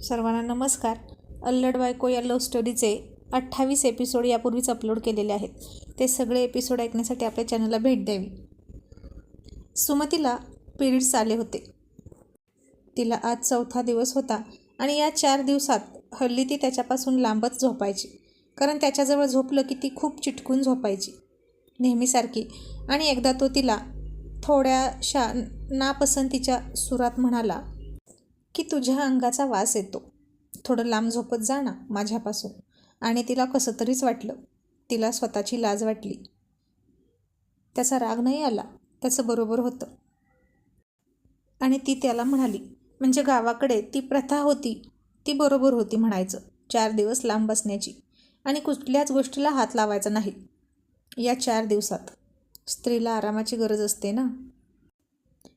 सर्वांना नमस्कार. अल्लड बायको या लव्ह स्टोरीचे अठ्ठावीस एपिसोड यापूर्वीच अपलोड केलेले आहेत. ते सगळे एपिसोड ऐकण्यासाठी आपल्या चॅनलला भेट द्यावी. सुमतीला पिरियड्स आले होते. तिला आज चौथा दिवस होता आणि या चार दिवसात हल्ली ती त्याच्यापासून लांबच झोपायची. कारण त्याच्याजवळ झोपलं की ती खूप चिटकून झोपायची. नेहमीसारखी आणि एकदा तो तिला थोड्याशा नापसंतीच्या सुरात म्हणाला की तुझ्या अंगाचा वास येतो. थोडं लांब झोपत जा ना माझ्यापासून. आणि तिला कसं तरीच वाटलं. तिला स्वतःची लाज वाटली. त्याचा राग नाही आला. त्याचं बरोबर होतं. आणि ती त्याला म्हणाली. म्हणजे गावाकडे ती प्रथा होती. ती बरोबर होती म्हणायचं. चार दिवस लांब बसण्याची. आणि कुठल्याच गोष्टीला हात लावायचा नाही. या चार दिवसात. स्त्रीला आरामाची गरज असते ना.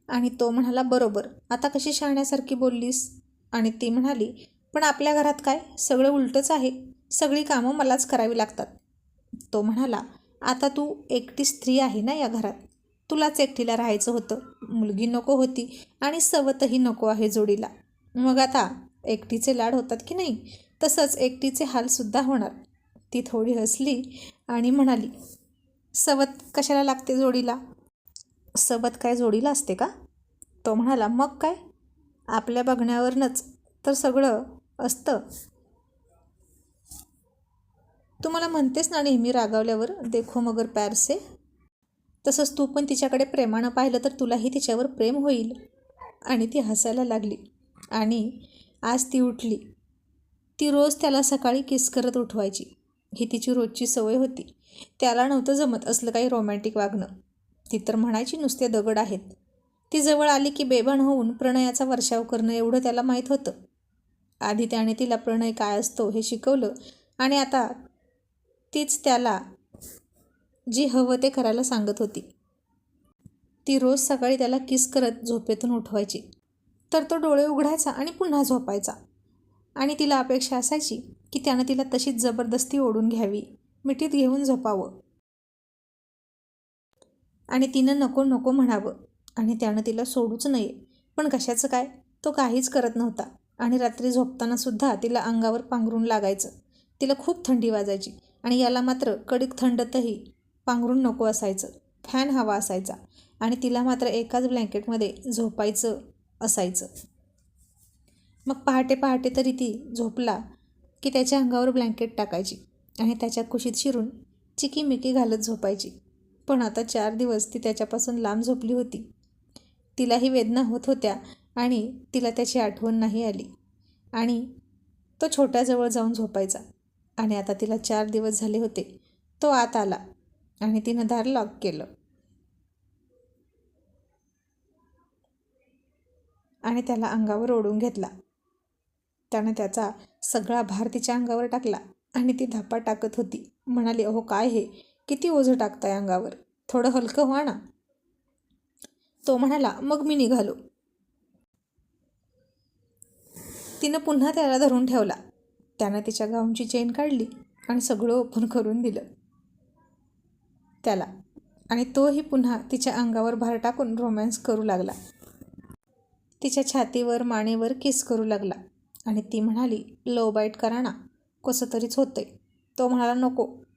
आणि तो म्हणाला बरोबर. आता कशी शहाण्यासारखी बोललीस? आणि ती म्हणाली पण आपल्या घरात काय? सगळं उलटंच आहे. सगळी कामं मलाच करावी लागतात. तो म्हणाला आता तू एकटी स्त्री आहे ना या घरात? तुलाच एकटीला राहायचं होतं. मुलगी नको होती आणि सवतही नको आहे जोडीला. मग आता एकटीचे लाड होतात की नाही? तसंच एकटीचे हालसुद्धा होणार. ती थोडी हसली आणि म्हणाली सवत कशाला लागते जोडीला? सबत काय जोडीला असते का? तो म्हणाला मग काय? आपल्या बघण्यावरनंच तर सगळं असतं. तू मला म्हणतेस ना नेहमी रागावल्यावर देखो मगर प्यारसे. तसंच तू पण तिच्याकडे प्रेमानं पाहिलं तर तुलाही तिच्यावर प्रेम होईल. आणि ती हसायला लागली. आणि आज ती उठली. ती रोज त्याला सकाळी किस करत उठवायची? ही तिची रोजची सवय होती. त्याला नव्हतं जमत असलं काही रोमॅन्टिक वागणं. ती तर म्हणायची नुसते दगड आहेत. ती जवळ आली की बेभान होऊन प्रणयाचा वर्षाव करणं एवढं त्याला माहीत होतं. आधी त्याने तिला प्रणय काय असतो हे शिकवलं आणि आता तीच त्याला जी हवं ते करायला सांगत होती. ती रोज सकाळी त्याला किस करत झोपेतून उठवायची. तर तो डोळे उघडायचा आणि पुन्हा झोपायचा. आणि तिला अपेक्षा असायची की त्यानं तिला तशीच जबरदस्ती ओढून घ्यावी मिठीत घेऊन झोपावं. आणि तिनं नको नको म्हणावं आणि त्यानं तिला सोडूच नये. पण कशाचं काय? तो काहीच करत नव्हता. आणि रात्री झोपतानासुद्धा तिला अंगावर पांघरून लागायचं. तिला खूप थंडी वाजायची आणि याला मात्र कडक थंडतही पांघरून नको असायचं. फॅन हवा असायचा आणि तिला मात्र एकाच ब्लँकेटमध्ये झोपायचं असायचं. मग पहाटे पहाटे तरी ती झोपला की त्याच्या अंगावर ब्लँकेट टाकायची आणि त्याच्या कुशीत शिरून चिकीमिकी घालत झोपायची. पण आता चार दिवस ती त्याच्यापासून लांब झोपली होती. तिलाही वेदना होत होत्या आणि तिला त्याची आठवण नाही आली. आणि तो छोट्याजवळ जाऊन झोपायचा. आणि आता तिला चार दिवस झाले होते. तो आत आला आणि तिनं दार लॉक केलं. आणि त्याला अंगावर ओढून घेतला. त्यानं त्याचा सगळा भार तिच्या अंगावर टाकला आणि ती धापा टाकत होती. म्हणाली अहो काय हे? किती ओझं टाकताय अंगावर? थोडं हलकं व्हा ना. तो म्हणाला मग मी निघालो. तिनं पुन्हा त्याला धरून ठेवला. त्यानं तिच्या गाऊनची चेन काढली आणि सगळं ओपन करून दिलं. त्याला. आणि तोही पुन्हा तिच्या अंगावर भार टाकून रोमॅन्स करू लागला. तिच्या छातीवर मानेवर किस करू लागला. आणि ती म्हणाली लो बाईट करा ना. कसं तरीच होतंय. तो म्हणाला नको.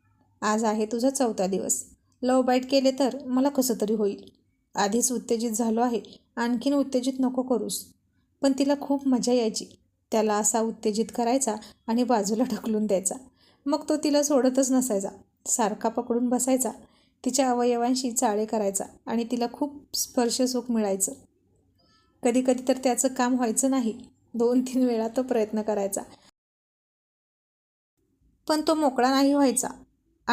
आज आहे तुझा चौथा दिवस. लव बाईट केले तर मला कसं तरी होईल. आधीच उत्तेजित झालो आहे. आणखीन उत्तेजित नको करूस. पण तिला खूप मजा यायची. त्याला असा उत्तेजित करायचा आणि बाजूला ढकलून द्यायचा. मग तो तिला सोडतच नसायचा. सारखा पकडून बसायचा. तिच्या अवयवांशी चाळे करायचा आणि तिला खूप स्पर्शसुख मिळायचं. कधीकधी तर त्याचं काम व्हायचं नाही. दोन तीन वेळा तो प्रयत्न करायचा. पण तो मोकळा नाही व्हायचा.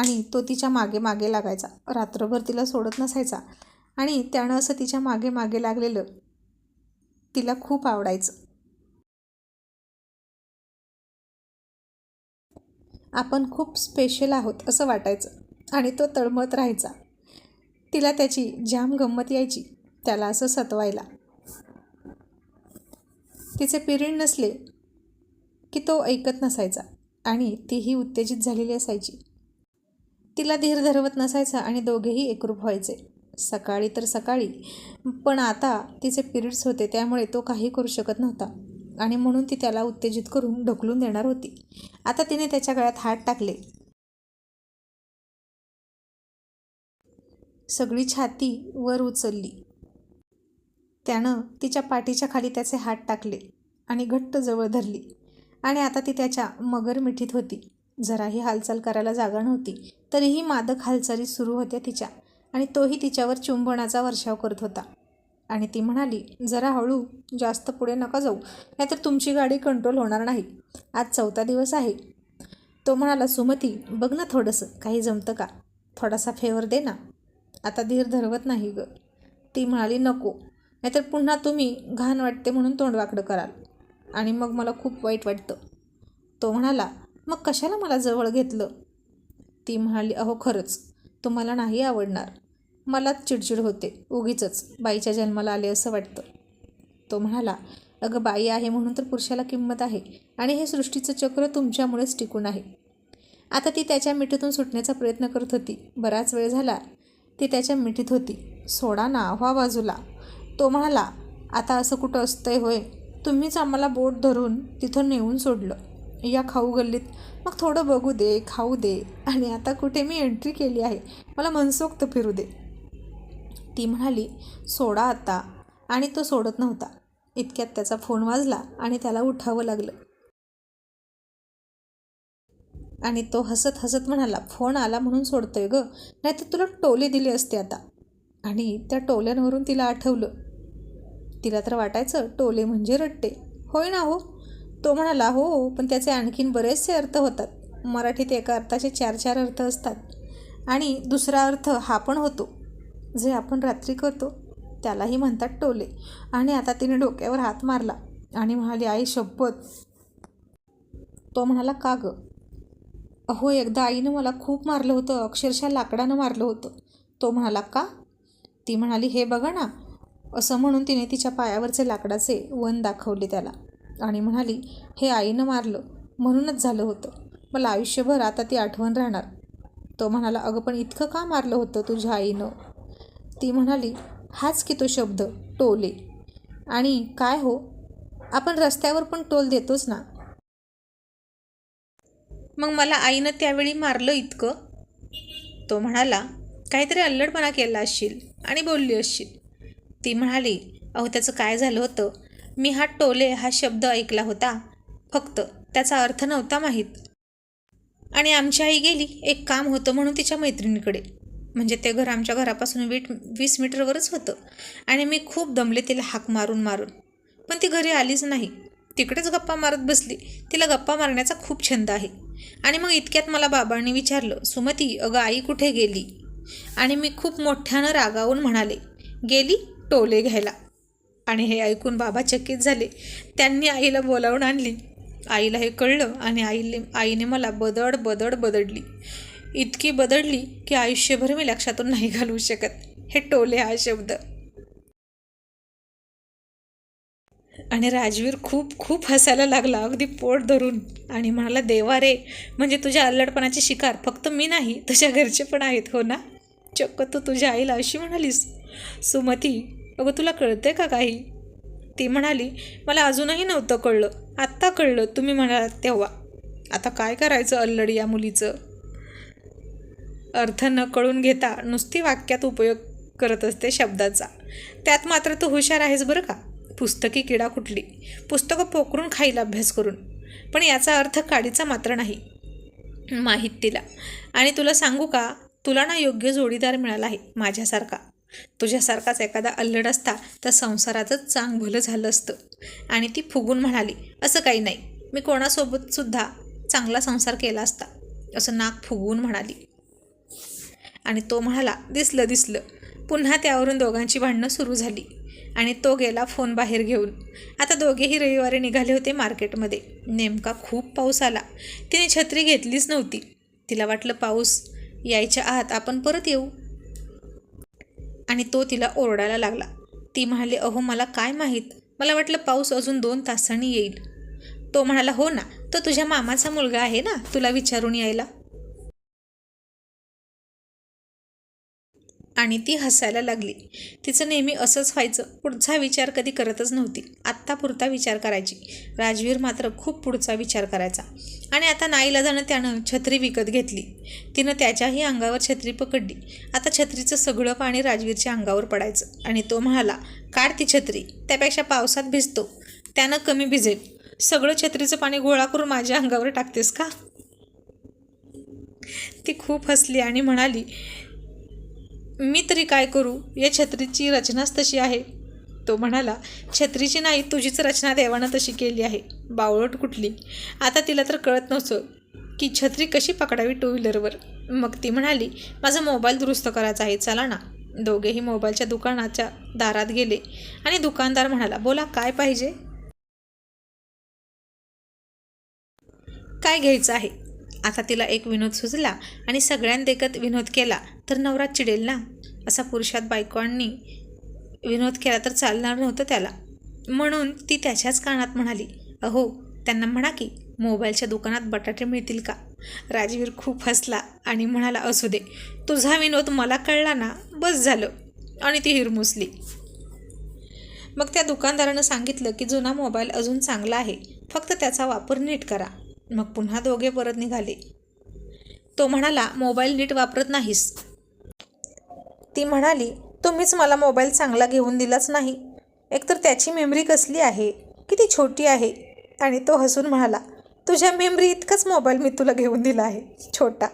आणि तो तिच्यामागे मागे लागायचा. रात्रभर तिला सोडत नसायचा. आणि त्यानं असं तिच्यामागे मागे लागलेलं तिला खूप आवडायचं. आपण खूप स्पेशल आहोत असं वाटायचं. आणि तो तळमळत राहायचा. तिला त्याची जाम गंमत यायची. त्याला असं सतवायला. तिचे पिरियड नसले की तो ऐकत नसायचा. आणि तीही उत्तेजित झालेली असायची. तिला धीर धरवत नसायचा आणि दोघेही एकरूप व्हायचे. सकाळी तर सकाळी पण आता तिचे पिरियड्स होते त्यामुळे तो काही करू शकत नव्हता आणि म्हणून ती त्याला उत्तेजित करून ढकलून देणार होती. आता तिने त्याच्या गळ्यात हात टाकले. सगळी छाती वर उचलली. त्यानं तिच्या पाठीच्या खाली त्याचे हात टाकले आणि घट्ट जवळ धरली आणि आता ती त्याच्या मगर मिठीत होती. जराही हालचाल करायला जागा नव्हती. तरीही मादक हालचाली सुरू होत्या तिच्या आणि तोही तिच्यावर चुंबनाचा वर्षाव करत होता. आणि ती म्हणाली जरा हळू जास्त पुढे नका जाऊ. नाहीतर तुमची गाडी कंट्रोल होणार नाही. आज चौथा दिवस आहे. तो म्हणाला सुमती बघ ना थोडंसं. काही जमतं का? थोडासा फेवर दे ना. आता धीर धरवत नाही ग. ती म्हणाली नको. नाहीतर पुन्हा तुम्ही घाण वाटते म्हणून तोंडवाकडं कराल. आणि मग मला खूप वाईट वाटतं. तो म्हणाला मग कशाला मला जवळ घेतलं? ती म्हणाली अहो खरंच. तुम्हाला नाही आवडणार. मलाच चिडचिड होते. उगीच बाईच्या जन्माला आले असं वाटतं. तो म्हणाला अगं बाई आहे म्हणून तर पुरुषाला किंमत आहे आणि हे सृष्टीचं चक्र तुमच्यामुळेच टिकून आहे. आता ती त्याच्या मिठीतून सुटण्याचा प्रयत्न करत होती. बराच वेळ झाला. ती त्याच्या मिठीत होती. सोडा ना व्हा बाजूला. तो म्हणाला आता असं कुठं असतंय होय? तुम्हीच आम्हाला बोट धरून तिथं नेऊन सोडलं. या खाऊ गल्लीत. मग थोडं बघू दे खाऊ दे. आणि आता कुठे मी एंट्री केली आहे. मला मनसोक्त फिरू दे. ती म्हणाली सोडा आता. आणि तो सोडत नव्हता. इतक्यात त्याचा फोन वाजला आणि त्याला उठावं लागलं. आणि तो हसत हसत म्हणाला फोन आला म्हणून सोडतोय ग. नाही तर तुला टोले दिले असते आता. आणि त्या टोल्यांवरून तिला आठवलं. तिला तर वाटायचं टोले म्हणजे रट्टे. होय ना हो. तो म्हणाला हो पण त्याचे आणखीन बरेचसे अर्थ होतात. मराठीत एका अर्थाचे चार चार अर्थ असतात. आणि दुसरा अर्थ हा पण होतो. जे आपण रात्री करतो त्यालाही म्हणतात टोले. आणि आता तिने डोक्यावर हात मारला आणि म्हणाली आई शब्बत तो म्हणाला का गं? अहो एकदा आईनं मला खूप मारलं होतं अक्षरशः लाकडानं मारलं होतं. तो म्हणाला का? ती म्हणाली हे बघा ना असं म्हणून तिने तिच्या पायावरचे लाकडाचे वन दाखवले त्याला. आणि म्हणाली हे आईनं मारलं. म्हणूनच झालं होतं. मला आयुष्यभर आता ती आठवण राहणार. तो म्हणाला अगं पण इतकं का मारलं होतं तुझ्या आईनं? ती म्हणाली हाच की तो शब्द टोले. आणि काय हो? आपण रस्त्यावर पण टोल देतोच ना. मग मला आईनं त्यावेळी मारलं इतकं? तो म्हणाला काहीतरी अल्लडपणा केला असशील आणि बोलली असशील. ती म्हणाली अहो त्याचं काय झालं होतं? मी हा टोले हा शब्द ऐकला होता. फक्त त्याचा अर्थ नव्हता माहीत. आणि आमची आई गेली एक काम होतं म्हणून तिच्या मैत्रिणीकडे. म्हणजे ते घर आमच्या घरापासून वीट वीस मीटरवरच होतं. आणि मी खूप दमले तिला हाक मारून मारून. पण ती घरी आलीच नाही. तिकडेच गप्पा मारत बसली. तिला गप्पा मारण्याचा खूप छंद आहे. आणि मग इतक्यात मला बाबांनी विचारलं सुमती अगं आई कुठे गेली? आणि मी खूप मोठ्यानं रागावून म्हणाले गेली टोले घ्यायला. आणि हे ऐकून बाबा चकित झाले. त्यांनी आईला बोलावून आणली. आईला हे कळलं आणि आईले आईने मला बदड बदड बदडली. इतकी बदडली की आयुष्यभर मी लक्षातून नाही घालवू शकत. हे टोले हा शब्द. आणि राजवीर खूप खूप हसायला लागला अगदी पोट धरून. आणि म्हणाला देवा रे म्हणजे तुझ्या अल्लडपणाची शिकार फक्त मी नाही तुझ्या घरचे पण आहेत हो ना? चक्क तू तुझ्या आईला अशी म्हणालीस. सुमती अगं तुला कळतंय का काही? ती म्हणाली मला अजूनही नव्हतं कळलं. आत्ता कळलं. तुम्ही म्हणालात तेव्हा. आता काय करायचं अल्लड या मुलीचं? अर्थ न कळून घेता नुसती वाक्यात उपयोग करत असते शब्दाचा. त्यात मात्र तू हुशार आहेस बरं का? पुस्तकी किडा कुठली? पुस्तकं पोकरून खाईल अभ्यास करून. पण याचा अर्थ काडीचा मात्र नाही. माहीत तिला. आणि तुला सांगू का? तुला ना योग्य जोडीदार मिळाला आहे माझ्यासारखा. तुझ्यासारखाच एखादा अल्लड असता तर संसारातच चांग भलं झालं असतं. आणि ती फुगून म्हणाली असं काही नाही. मी कोणासोबत सुद्धा चांगला संसार केला असता. असं नाक फुगवून म्हणाली. आणि तो म्हणाला दिसलं दिसलं. पुन्हा त्यावरून दोघांची भांडणं सुरू झाली. आणि तो गेला फोन बाहेर घेऊन. आता दोघेही रविवारी निघाले होते मार्केटमध्ये. नेमका खूप पाऊस आला. तिने छत्री घेतलीच नव्हती. तिला वाटलं पाऊस यायच्या आत आपण परत येऊ. आणि तो तिला ओरडायला लागला. ती म्हणाली अहो मला काय माहीत? मला वाटलं पाऊस अजून दोन तासांनी येईल. तो म्हणाला हो ना तो तुझ्या मामाचा मुलगा आहे ना तुला विचारून यायला. आणि ती हसायला लागली. तिचं नेहमी असंच व्हायचं. पुढचा विचार कधी करतच नव्हती. आत्ता पुरता विचार करायची. राजवीर मात्र खूप पुढचा विचार करायचा. आणि आता नाईला जाणं त्यानं छत्री विकत घेतली. तिनं त्याच्याही अंगावर छत्री पकडली. आता छत्रीचं सगळं पाणी राजवीरच्या अंगावर पडायचं. आणि तो म्हणाला काढ ती छत्री. त्यापेक्षा पावसात भिजतो. त्यानं कमी भिजेल. सगळं छत्रीचं पाणी गोळा करून माझ्या अंगावर टाकतेस का? ती खूप हसली आणि म्हणाली मी तरी काय करू? या छत्रीची रचनाच तशी आहे. तो म्हणाला छत्रीची नाही तुझीच रचना देवानं तशी केली आहे. बावळट कुठली? आता तिला तर कळत नव्हतं की छत्री कशी पकडावी टू व्हीलरवर मग ती म्हणाली माझा मोबाईल दुरुस्त करायचा आहे चला ना. दोघेही मोबाईलच्या दुकानाच्या दारात गेले आणि दुकानदार म्हणाला बोला काय पाहिजे? काय घ्यायचं आहे? आता तिला एक विनोद सुचला आणि सगळ्यांदेखत विनोद केला तर नवरा चिडेल ना? असा पुरुषात बायकोंनी विनोद केला तर चालणार नव्हतं त्याला. म्हणून ती त्याच्याच कानात म्हणाली अहो त्यांना म्हणा की मोबाईलच्या दुकानात बटाटे मिळतील का? राजवीर खूप हसला आणि म्हणाला असू दे तुझा विनोद मला कळला ना बस झालं. आणि ती हिरमुसली. मग त्या दुकानदारानं सांगितलं की जुना मोबाईल अजून चांगला आहे फक्त त्याचा वापर नीट करा. मग पुन्हा दोघे परत निघाले. तो म्हणाला मोबाईल नीट वापरत नाहीस. ती म्हणाली तुम्हीच मला मोबाईल चांगला घेऊन दिलाच नाही. एकतर त्याची मेमरी कसली आहे? किती छोटी आहे? आणि तो हसून म्हणाला तुझ्या मेमरी इतकाच मोबाईल मी तुला घेऊन दिला आहे छोटा.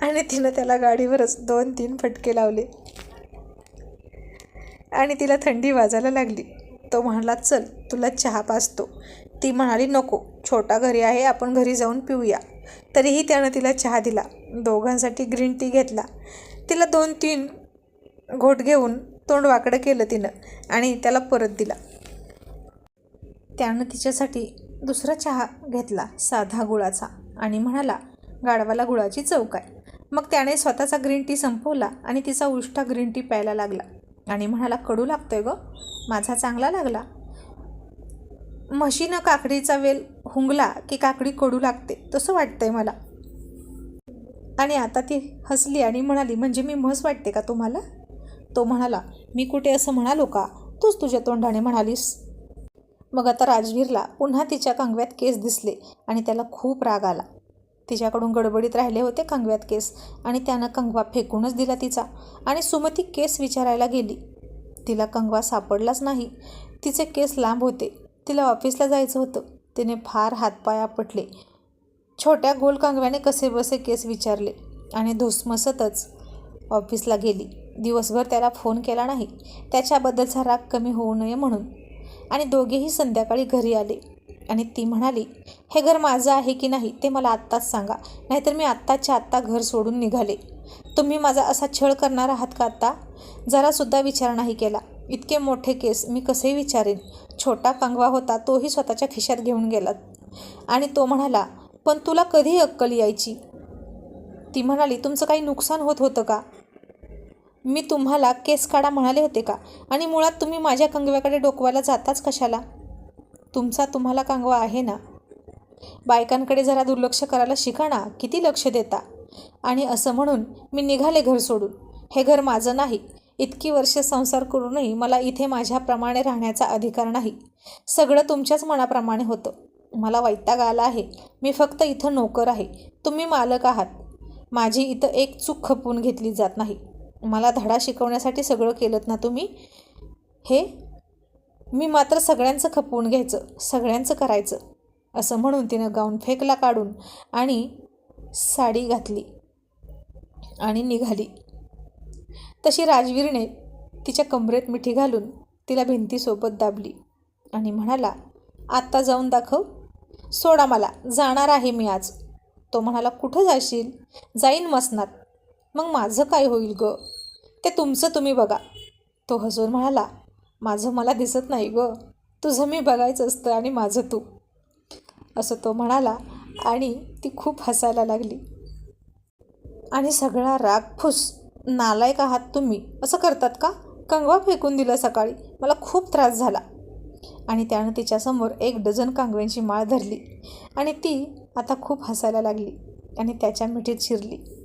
आणि तिनं त्याला गाडीवरच दोन तीन फटके लावले. आणि तिला थंडी वाजायला लागली. तो म्हणाला चल तुला चहा पाजतो. ती म्हणाली नको छोटा घरी आहे आपण घरी जाऊन पिऊया. तरीही त्यानं तिला चहा दिला. दोघांसाठी ग्रीन टी घेतला. तिला दोन तीन घोट घेऊन तोंड वाकडं केलं तिनं आणि त्याला परत दिला. त्यानं तिच्यासाठी दुसरा चहा घेतला साधा गुळाचा आणि म्हणाला गाढवाला गुळाची चव काय? मग त्याने स्वतःचा ग्रीन टी संपवला आणि तिचा उष्टा ग्रीन टी प्यायला लागला आणि म्हणाला कडू लागतोय ग माझा चांगला लागला. म्हशीनं काकडीचा वेल हुंगला की काकडी कडू लागते तसं वाटतंय मला. आणि आता ती हसली आणि म्हणाली म्हणजे मी म्हस वाटते का तुम्हाला? तो म्हणाला मी कुठे असं म्हणालो का? तूच तुझ्या तोंडाने म्हणालीस. मग आता राजवीरला पुन्हा तिच्या कंगव्यात केस दिसले आणि त्याला खूप राग आला. तिच्याकडून गडबडीत राहिले होते कांगव्यात केस आणि त्यानं कंगवा फेकूनच दिला तिचा आणि सुमती केस विचारायला गेली. तिला कंगवा सापडलाच नाही. तिचे केस लांब होते. तिला ऑफिसला जायचं होतं. तिने फार हातपाय आपटले. छोट्या गोल कांगव्याने कसे बसे केस विचारले. आणि धुसमसतच ऑफिसला गेली. दिवसभर त्याला फोन केला नाही. त्याच्याबद्दलचा राग कमी होऊ नये म्हणून. आणि दोघेही संध्याकाळी घरी आले. आणि ती म्हणाली हे घर माझं आहे की नाही ते मला आत्ताच सांगा. नाहीतर मी आत्ताच्या आत्ता घर सोडून निघाले. तुम्ही माझा असा छळ करणार आहात का आत्ता? जरासुद्धा विचार नाही केला. इतके मोठे केस मी कसे विचारेन? छोटा कंगवा होता तोही स्वतःच्या खिशात घेऊन गेलात आणि तो म्हणाला पण तुला कधी अक्कल यायची? ती म्हणाली तुमचं काही नुकसान होत होतं का? मी तुम्हाला केस काढा म्हणाले होते का? आणि मुळात तुम्ही माझ्या कंगव्याकडे डोकवायला जाताच कशाला? तुमचा तुम्हाला कांगवा आहे ना? बायकांकडे जरा दुर्लक्ष करायला शिका ना किती लक्ष देता. आणि असं म्हणून मी निघाले घर सोडून. हे घर माझं नाही इतकी वर्षे संसार करूनही मला इथे माझ्याप्रमाणे राहण्याचा अधिकार नाही. सगळं तुमच्याच मनाप्रमाणे होतं. मला वैताग आला आहे. मी फक्त इथं नोकर आहे. तुम्ही मालक आहात. माझी इथं एक चूक खपवून घेतली जात नाही. मला धडा शिकवण्यासाठी सगळं केलं ना तुम्ही? हे? मी मात्र सगळ्यांचं खपवून घ्यायचं सगळ्यांचं करायचं असं म्हणून तिनं गाऊन फेकला काढून आणि साडी घातली आणि निघाली. तशी राजवीरने तिच्या कमरेत मिठी घालून तिला भिंतीसोबत दाबली आणि म्हणाला आत्ता जाऊन दाखव. सोडा मला. जाणार आहे मी आज. तो म्हणाला कुठं जाशील? जाईन मसनात मग माझं काय होईल ग? ते तुमचं तुम्ही बघा. तो हसून म्हणाला माझं मला दिसत नाही ग. तुझं मी बघायचं असतं आणि माझं तू. असं तो म्हणाला आणि ती खूप हसायला लागली. आणि सगळा राग फुस नालायक आहात तुम्ही? असं करतात का? कंगवा फेकून दिलं सकाळी. मला खूप त्रास झाला. आणि त्यानं तिच्यासमोर एक डझन कांगव्यांची माळ धरली. आणि ती आता खूप हसायला लागली आणि त्याच्या मिठीत शिरली.